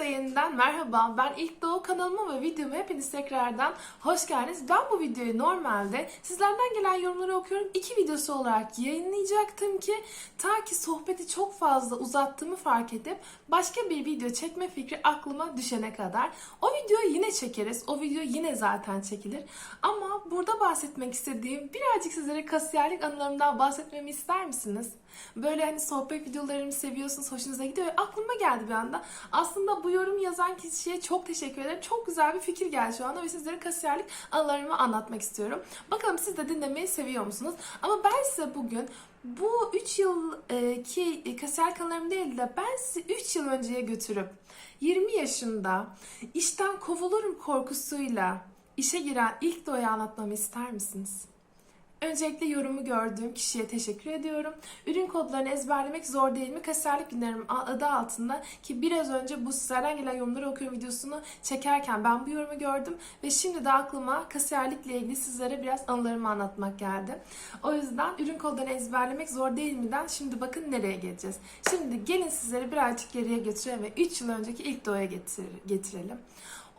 Herkese yeniden merhaba. Ben İlk Doğu kanalıma ve videoma hepiniz tekrardan hoş geldiniz. Ben bu videoyu normalde sizlerden gelen yorumları okuyorum. iki videosu olarak yayınlayacaktım ki ta ki sohbeti çok fazla uzattığımı fark edip başka bir video çekme fikri aklıma düşene kadar. O videoyu yine çekeriz. O video yine zaten çekilir. Ama burada bahsetmek istediğim birazcık sizlere kasiyerlik anılarımdan bahsetmemi ister misiniz? Böyle hani sohbet videolarımı seviyorsunuz, hoşunuza gidiyor. Aklıma geldi bir anda. Aslında bu yorum yazan kişiye çok teşekkür ederim. Çok güzel bir fikir geldi şu anda ve sizlere kasiyerlik anılarımı anlatmak istiyorum. Bakalım siz de dinlemeyi seviyor musunuz? Ama ben size bugün bu 3 yıl e, ki kasiyer kanallarım değil de ben sizi 3 yıl önceye götürüp 20 yaşında işten kovulurum korkusuyla işe giren ilk doyu anlatmamı ister misiniz? Öncelikle yorumu gördüğüm kişiye teşekkür ediyorum. Ürün kodlarını ezberlemek zor değil mi? Kasiyerlik günlerim adı altında ki biraz önce bu sizlerden gelen yorumları okuyorum videosunu çekerken ben bu yorumu gördüm ve şimdi de aklıma kasiyerlikle ilgili sizlere biraz anılarımı anlatmak geldi. O yüzden ürün kodlarını ezberlemek zor değil mi'den şimdi bakın nereye geleceğiz. Şimdi gelin sizleri birazcık geriye götürelim ve 3 yıl önceki ilk doğaya getir getirelim.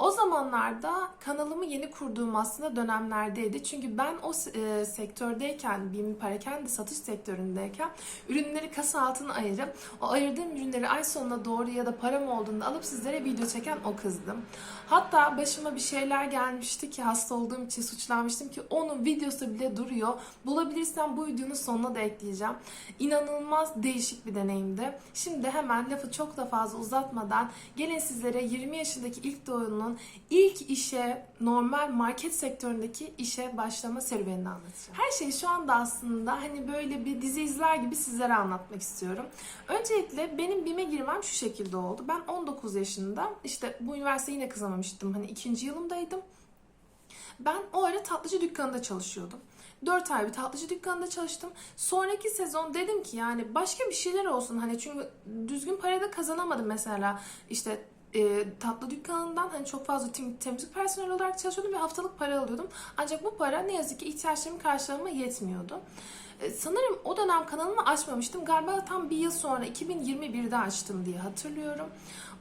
O zamanlarda kanalımı yeni kurduğum aslında dönemlerdeydi. Çünkü ben o e, sektördeyken, BİM Parakende satış sektöründeyken ürünleri kasa altına ayırıp o ayırdığım ürünleri ay sonuna doğru ya da param olduğunda alıp sizlere video çeken o kızdım. Hatta başıma bir şeyler gelmişti ki hasta olduğum için suçlanmıştım ki onun videosu bile duruyor. Bulabilirsem bu videonun sonuna da ekleyeceğim. İnanılmaz değişik bir deneyimdi. Şimdi hemen lafı çok da fazla uzatmadan gelin sizlere 20 yaşındaki ilk doğunun ilk işe normal market sektöründeki işe başlama serüvenini anlatacağım. Her şeyi şu anda aslında hani böyle bir dizi izler gibi sizlere anlatmak istiyorum. Öncelikle benim BİM'e girmem şu şekilde oldu. Ben 19 yaşında işte bu üniversiteyi yine kazanamamıştım. Hani ikinci yılımdaydım. Ben o ara tatlıcı dükkanında çalışıyordum. 4 ay bir tatlıcı dükkanında çalıştım. Sonraki sezon dedim ki yani başka bir şeyler olsun. Hani çünkü düzgün parayı da kazanamadım mesela. İşte e, tatlı dükkanından hani çok fazla tem- temizlik personeli olarak çalışıyordum ve haftalık para alıyordum. Ancak bu para ne yazık ki ihtiyaçlarımı karşılamama yetmiyordu. E, sanırım o dönem kanalımı açmamıştım. Galiba tam bir yıl sonra 2021'de açtım diye hatırlıyorum.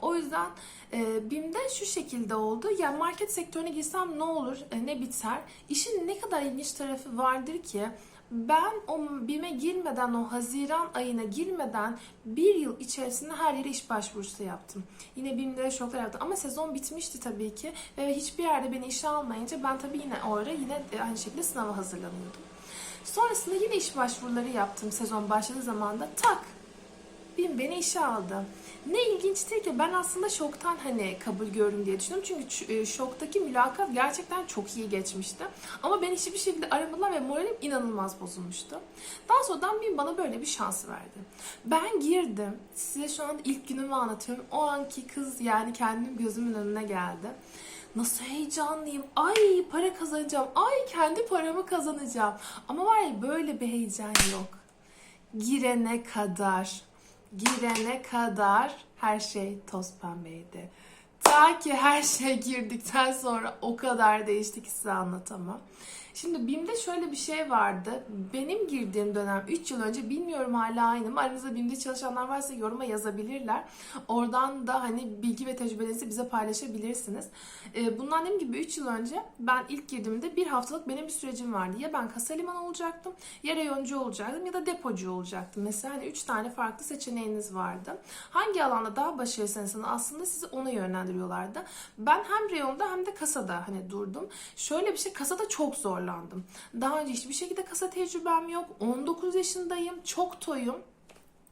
O yüzden e, BİM'de şu şekilde oldu. Yani market sektörüne girsem ne olur, e, ne biter? İşin ne kadar ilginç tarafı vardır ki ben o BİM'e girmeden, o Haziran ayına girmeden bir yıl içerisinde her yere iş başvurusu yaptım. Yine BİM'de şoklar yaptım ama sezon bitmişti tabii ki ve hiçbir yerde beni işe almayınca ben tabii yine o ara yine aynı şekilde sınava hazırlanıyordum. Sonrasında yine iş başvuruları yaptım sezon başladığı zaman tak BİM beni işe aldı. Ne ilginçtir ki ben aslında şoktan hani kabul görürüm diye düşündüm. Çünkü e, şoktaki mülakat gerçekten çok iyi geçmişti. Ama ben hiçbir şekilde aramadılar ve moralim inanılmaz bozulmuştu. Daha sonradan BİM bana böyle bir şans verdi. Ben girdim. Size şu an ilk günümü anlatıyorum. O anki kız yani kendim gözümün önüne geldi. Nasıl heyecanlıyım. Ay para kazanacağım. Ay kendi paramı kazanacağım. Ama var ya böyle bir heyecan yok. Girene kadar girene kadar her şey toz pembeydi. Ta ki her şey girdikten sonra o kadar değişti ki size anlatamam. Şimdi BİM'de şöyle bir şey vardı. Benim girdiğim dönem 3 yıl önce bilmiyorum hala aynı mı? Aranızda BİM'de çalışanlar varsa yoruma yazabilirler. Oradan da hani bilgi ve tecrübelerinizi bize paylaşabilirsiniz. Ee, bundan dediğim gibi 3 yıl önce ben ilk girdiğimde bir haftalık benim bir sürecim vardı. Ya ben kasa liman olacaktım, ya reyoncu olacaktım ya da depocu olacaktım. Mesela hani 3 tane farklı seçeneğiniz vardı. Hangi alanda daha başarılıysanız aslında sizi ona yönlendiriyorlardı. Ben hem reyonda hem de kasada hani durdum. Şöyle bir şey kasada çok zor zorlandım. Daha önce hiçbir şekilde kasa tecrübem yok. 19 yaşındayım. Çok toyum.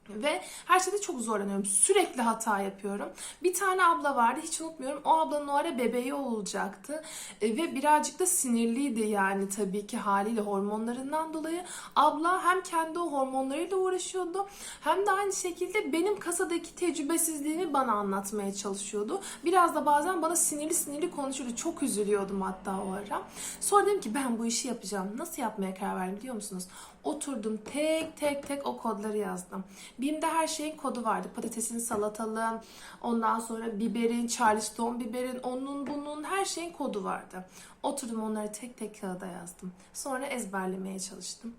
Ve her şeyde çok zorlanıyorum. Sürekli hata yapıyorum. Bir tane abla vardı hiç unutmuyorum. O ablanın o ara bebeği olacaktı. E, ve birazcık da sinirliydi yani tabii ki haliyle hormonlarından dolayı. Abla hem kendi o hormonlarıyla uğraşıyordu. Hem de aynı şekilde benim kasadaki tecrübesizliğimi bana anlatmaya çalışıyordu. Biraz da bazen bana sinirli sinirli konuşuyordu. Çok üzülüyordum hatta o ara. Sonra dedim ki ben bu işi yapacağım. Nasıl yapmaya karar verdim biliyor musunuz? Oturdum tek tek tek o kodları yazdım. BİM'de her şeyin kodu vardı. Patatesin salatalı, ondan sonra biberin, charleston biberin, onun bunun her şeyin kodu vardı. Oturdum onları tek tek kağıda yazdım. Sonra ezberlemeye çalıştım.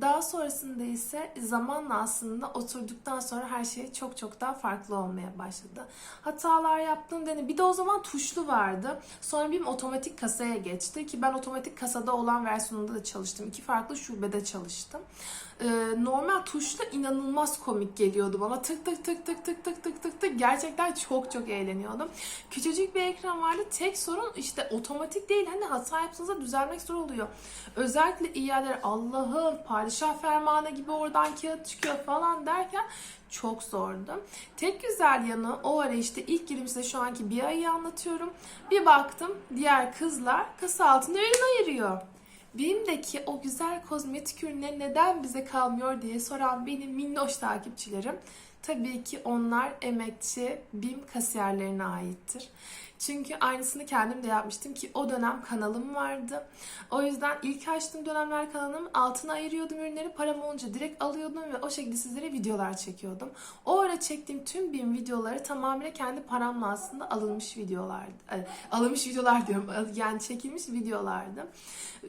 Daha sonrasında ise zamanla aslında oturduktan sonra her şey çok çok daha farklı olmaya başladı. Hatalar yaptım dedi. Bir de o zaman tuşlu vardı. Sonra bir otomatik kasaya geçti ki ben otomatik kasada olan versiyonunda da çalıştım. İki farklı şubede çalıştım. Ee, normal tuşlu inanılmaz komik geliyordu bana. Tık tık tık tık tık tık tık tık tık gerçekten çok çok eğleniyordum. Küçücük bir ekran vardı. Tek sorun işte otomatik değil. Hani hata yaptığınızda düzelmek zor oluyor. Özellikle yerler Allah'ım padişah fermanı gibi oradan kağıt çıkıyor falan derken çok zordu. Tek güzel yanı o ara işte ilk girişte şu anki bir ayı anlatıyorum. Bir baktım diğer kızlar kasa altında ürün ayırıyor. BİM'deki o güzel kozmetik ürünler neden bize kalmıyor diye soran benim minnoş takipçilerim. Tabii ki onlar emekçi BİM kasiyerlerine aittir. Çünkü aynısını kendim de yapmıştım ki o dönem kanalım vardı. O yüzden ilk açtığım dönemler kanalım altına ayırıyordum ürünleri param olunca direkt alıyordum ve o şekilde sizlere videolar çekiyordum. O ara çektiğim tüm BİM videoları tamamıyla kendi paramla aslında alınmış videolardı. Ay, Alınmış videolar diyorum yani çekilmiş videolardı.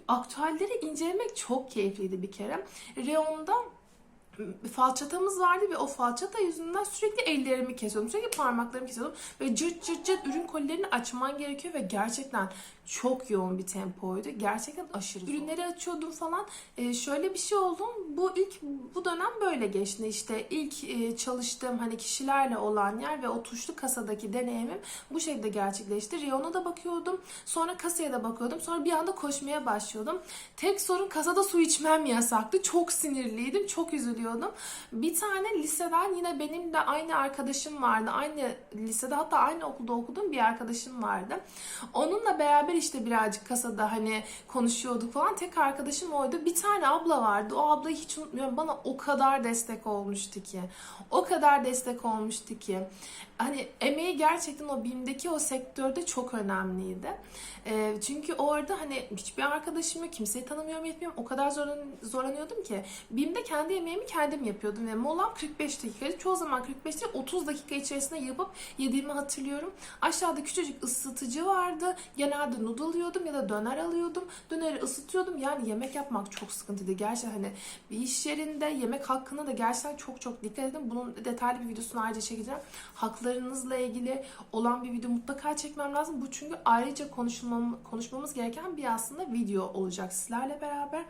Aktüelleri incelemek çok keyifliydi bir kere. Reyon'da falçatamız vardı ve o falçata yüzünden sürekli ellerimi kesiyordum. Sürekli parmaklarımı kesiyordum. Ve cırt cırt cırt ürün kolilerini açman gerekiyor ve gerçekten çok yoğun bir tempoydu. Gerçekten aşırı zor. Ürünleri açıyordum falan. Ee, şöyle bir şey oldu. Bu ilk bu dönem böyle geçti. İşte ilk e, çalıştığım hani kişilerle olan yer ve o tuşlu kasadaki deneyimim bu şekilde gerçekleşti. Reyona da bakıyordum. Sonra kasaya da bakıyordum. Sonra bir anda koşmaya başlıyordum. Tek sorun kasada su içmem yasaktı. Çok sinirliydim. Çok üzülüyordum. Bir tane liseden yine benim de aynı arkadaşım vardı. Aynı lisede hatta aynı okulda okuduğum bir arkadaşım vardı. Onunla beraber işte birazcık kasada hani konuşuyorduk falan. Tek arkadaşım oydu. Bir tane abla vardı. O ablayı hiç unutmuyorum. Bana o kadar destek olmuştu ki. O kadar destek olmuştu ki. Hani emeği gerçekten o BİM'deki o sektörde çok önemliydi. Ee, çünkü orada hani hiçbir arkadaşım yok, kimseyi tanımıyorum, etmiyorum. O kadar zorlan, zorlanıyordum ki. BİM'de kendi emeğimi kendim yapıyordum ve molam 45 dakikaydı. Çoğu zaman 45 değil 30 dakika içerisinde yapıp yediğimi hatırlıyorum. Aşağıda küçücük ısıtıcı vardı. Genelde noodle yiyordum ya da döner alıyordum. Döneri ısıtıyordum. Yani yemek yapmak çok sıkıntıydı. Gerçekten hani bir iş yerinde yemek hakkında da gerçekten çok çok dikkat edin. Bunun detaylı bir videosunu ayrıca çekeceğim. Haklarınızla ilgili olan bir video mutlaka çekmem lazım. Bu çünkü ayrıca konuşmam, konuşmamız gereken bir aslında video olacak sizlerle beraber.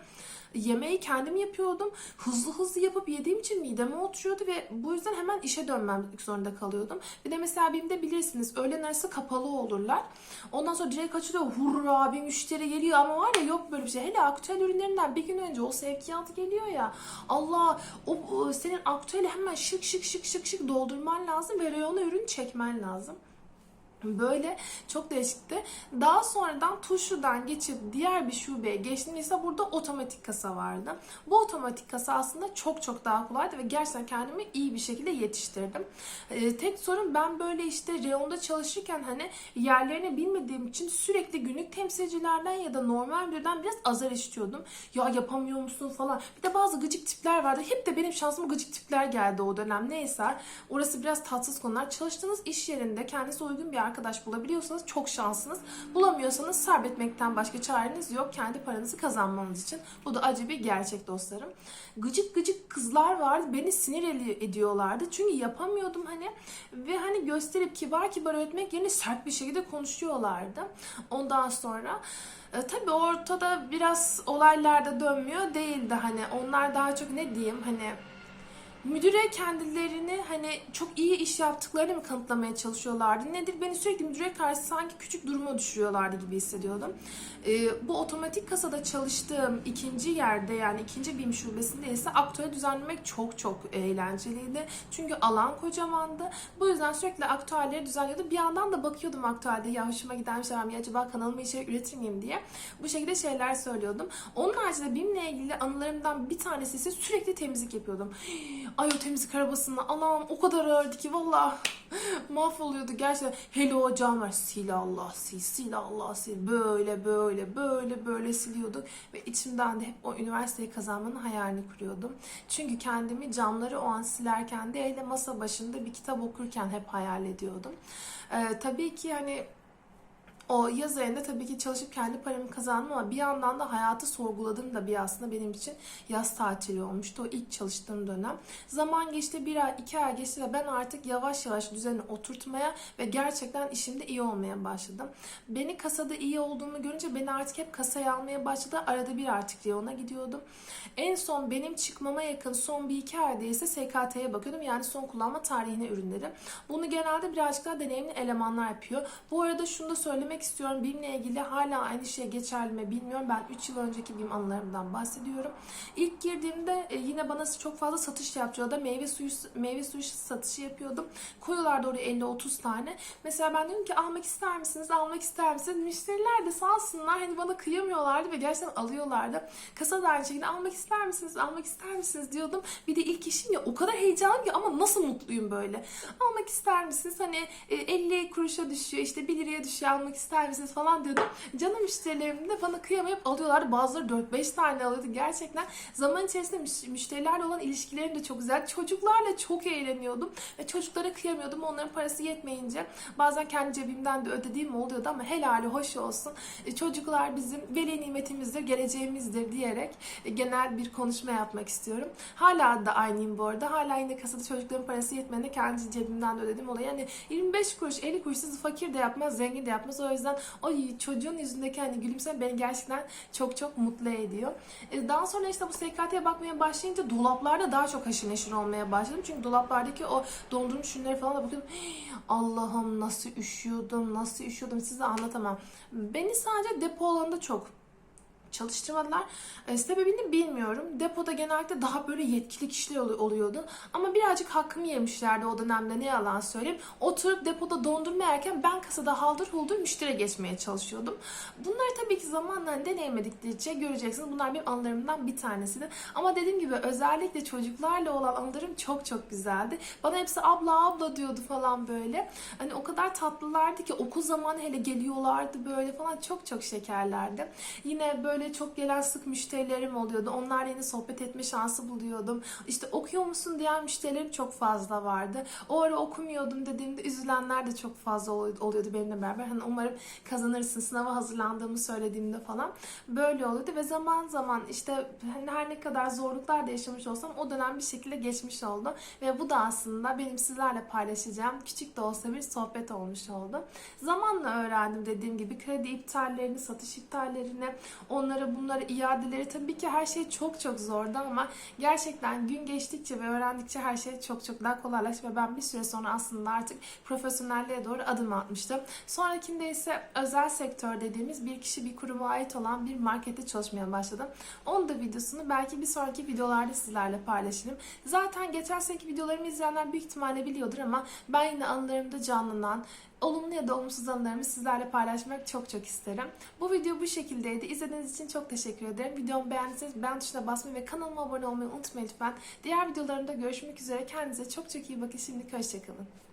Yemeği kendim yapıyordum. Hızlı hızlı yapıp yediğim için mideme oturuyordu ve bu yüzden hemen işe dönmem zorunda kalıyordum. Bir de mesela BİM'de bilirsiniz öğlen arası kapalı olurlar. Ondan sonra direkt açılıyor. Hurra bir müşteri geliyor ama var ya yok böyle bir şey. Hele aktüel ürünlerinden bir gün önce o sevkiyat geliyor ya. Allah o, senin aktüeli hemen şık şık şık şık şık doldurman lazım ve reyona ürün çekmen lazım. Böyle çok değişikti. Daha sonradan tuşludan geçip diğer bir şubeye geçtiğimde burada otomatik kasa vardı. Bu otomatik kasa aslında çok çok daha kolaydı ve gerçekten kendimi iyi bir şekilde yetiştirdim. Ee, tek sorun ben böyle işte reyonda çalışırken hani yerlerini bilmediğim için sürekli günlük temsilcilerden ya da normal birden biraz azar işitiyordum. Ya yapamıyor musun falan. Bir de bazı gıcık tipler vardı. Hep de benim şansıma gıcık tipler geldi o dönem. Neyse orası biraz tatsız konular. Çalıştığınız iş yerinde kendisi uygun bir arkadaş bulabiliyorsanız çok şanslısınız. Bulamıyorsanız sabretmekten başka çareniz yok. Kendi paranızı kazanmanız için. Bu da acı bir gerçek dostlarım. Gıcık gıcık kızlar vardı. Beni sinir edi- ediyorlardı. Çünkü yapamıyordum hani. Ve hani gösterip kibar kibar öğretmek yerine sert bir şekilde konuşuyorlardı. Ondan sonra e, tabii ortada biraz olaylarda dönmüyor değildi hani. Onlar daha çok ne diyeyim hani müdüre kendilerini hani çok iyi iş yaptıklarını mı kanıtlamaya çalışıyorlardı? Nedir? Beni sürekli müdüre karşı sanki küçük duruma düşürüyorlardı gibi hissediyordum. Ee, bu otomatik kasada çalıştığım ikinci yerde yani ikinci BİM şubesinde ise aktüel düzenlemek çok çok eğlenceliydi. Çünkü alan kocamandı. Bu yüzden sürekli aktüelleri düzenliyordum. Bir yandan da bakıyordum aktüelde ya hoşuma giden bir şey var mı? Acaba kanalıma içerik üretir miyim diye. Bu şekilde şeyler söylüyordum. Onun haricinde BİM'le ilgili anılarımdan bir tanesi ise sürekli temizlik yapıyordum. Ay o temizlik arabasını anam o kadar ağırdı ki valla mahvoluyordu gerçekten. Hele o cam var sil Allah sil sil Allah sil böyle böyle böyle böyle siliyorduk ve içimden de hep o üniversiteyi kazanmanın hayalini kuruyordum. Çünkü kendimi camları o an silerken değil de masa başında bir kitap okurken hep hayal ediyordum. Ee, tabii ki hani O yaz ayında tabii ki çalışıp kendi paramı kazandım ama bir yandan da hayatı sorguladım da bir aslında benim için yaz tatili olmuştu. O ilk çalıştığım dönem. Zaman geçti bir ay, iki ay geçti ve ben artık yavaş yavaş düzeni oturtmaya ve gerçekten işimde iyi olmaya başladım. Beni kasada iyi olduğumu görünce beni artık hep kasaya almaya başladı. Arada bir artık Reyon'a gidiyordum. En son benim çıkmama yakın son bir iki ayda ise SKT'ye bakıyordum. Yani son kullanma tarihine ürünleri. Bunu genelde birazcık daha deneyimli elemanlar yapıyor. Bu arada şunu da söylemek istiyorum. BİM'le ilgili hala aynı şey geçerli mi bilmiyorum. Ben 3 yıl önceki BİM anılarımdan bahsediyorum. İlk girdiğimde e, yine bana çok fazla satış yapıyordu. Meyve suyu meyve suyu satışı yapıyordum. Koyuyorlardı oraya 50-30 tane. Mesela ben diyorum ki almak ister misiniz? Almak ister misiniz? Müşteriler de sağ olsunlar hani bana kıyamıyorlardı ve gerçekten alıyorlardı. Kasa da aynı şekilde almak ister misiniz? Almak ister misiniz diyordum. Bir de ilk işim ya o kadar heyecanlıyım ki ama nasıl mutluyum böyle. Almak ister misiniz? Hani e, 50 kuruşa düşüyor işte 1 liraya düşüyor almak ister misiniz falan diyordum. Canım müşterilerim de bana kıyamayıp alıyorlardı. Bazıları 4-5 tane alıyordu. Gerçekten zaman içerisinde müş- müşterilerle olan ilişkilerim de çok güzel. Çocuklarla çok eğleniyordum ve çocuklara kıyamıyordum. Onların parası yetmeyince bazen kendi cebimden de ödediğim oluyordu ama helali hoş olsun. E, Çocuklar bizim veli nimetimizdir, geleceğimizdir diyerek e, genel bir konuşma yapmak istiyorum. Hala da aynıyım bu arada. Hala yine kasada çocukların parası yetmediğinde kendi cebimden de ödedim olayı. Yani 25 kuruş, 50 kuruş sizi fakir de yapmaz, zengin de yapmaz. O yüzden o çocuğun yüzündeki hani gülümseme beni gerçekten çok çok mutlu ediyor. E, Daha sonra işte bu SKT'ye bakmaya başlayınca dolaplarda daha çok haşır neşir olmaya başladım. Çünkü dolaplardaki o dondurmuş ürünleri falan da bakıyordum. "Hii, Allah'ım nasıl üşüyordum, nasıl üşüyordum size anlatamam. Beni sadece depo alanında çok çalıştırmadılar. E, sebebini bilmiyorum. Depoda genellikle daha böyle yetkili kişiler ol- oluyordu. Ama birazcık hakkımı yemişlerdi o dönemde ne yalan söyleyeyim. Oturup depoda dondurma yerken ben kasada haldır huldur müşteri geçmeye çalışıyordum. Bunları tabii ki zamanla deneyimledikçe göreceksiniz. Bunlar benim anılarımdan bir tanesidir. Ama dediğim gibi özellikle çocuklarla olan anılarım çok çok güzeldi. Bana hepsi abla abla diyordu falan böyle. Hani o kadar tatlılardı ki okul zamanı hele geliyorlardı böyle falan çok çok şekerlerdi. Yine böyle çok gelen sık müşterilerim oluyordu. Onlarla yine sohbet etme şansı buluyordum. İşte okuyor musun diyen müşterilerim çok fazla vardı. O ara okumuyordum dediğimde üzülenler de çok fazla ol- oluyordu benimle beraber. Hani umarım kazanırsın sınava hazırlandığımı söylediğimde falan böyle oluyordu ve zaman zaman işte hani her ne kadar zorluklar da yaşamış olsam o dönem bir şekilde geçmiş oldu ve bu da aslında benim sizlerle paylaşacağım küçük de olsa bir sohbet olmuş oldu. Zamanla öğrendim dediğim gibi kredi iptallerini, satış iptallerini, onları bunları iadeleri tabii ki her şey çok çok zordu ama gerçekten gün geçtikçe ve öğrendikçe her şey çok çok daha kolaylaştı ve ben bir süre sonra aslında artık profesyonelliğe doğru adım atmıştım. Sonrakinde ise özel sektör dediğimiz bir kişi bir kuruma ait olan bir markette çalışmaya başladım. Onun da videosunu belki bir sonraki videolarda sizlerle paylaşırım. Zaten geçen seneki videolarımı izleyenler büyük ihtimalle biliyordur ama ben yine anılarımda canlanan olumlu ya da olumsuz anılarımı sizlerle paylaşmak çok çok isterim. Bu video bu şekildeydi. İzlediğiniz için çok teşekkür ederim. Videomu beğendiyseniz beğen tuşuna basmayı ve kanalıma abone olmayı unutmayın lütfen. Diğer videolarımda görüşmek üzere. Kendinize çok çok iyi bakın. Şimdilik hoşçakalın.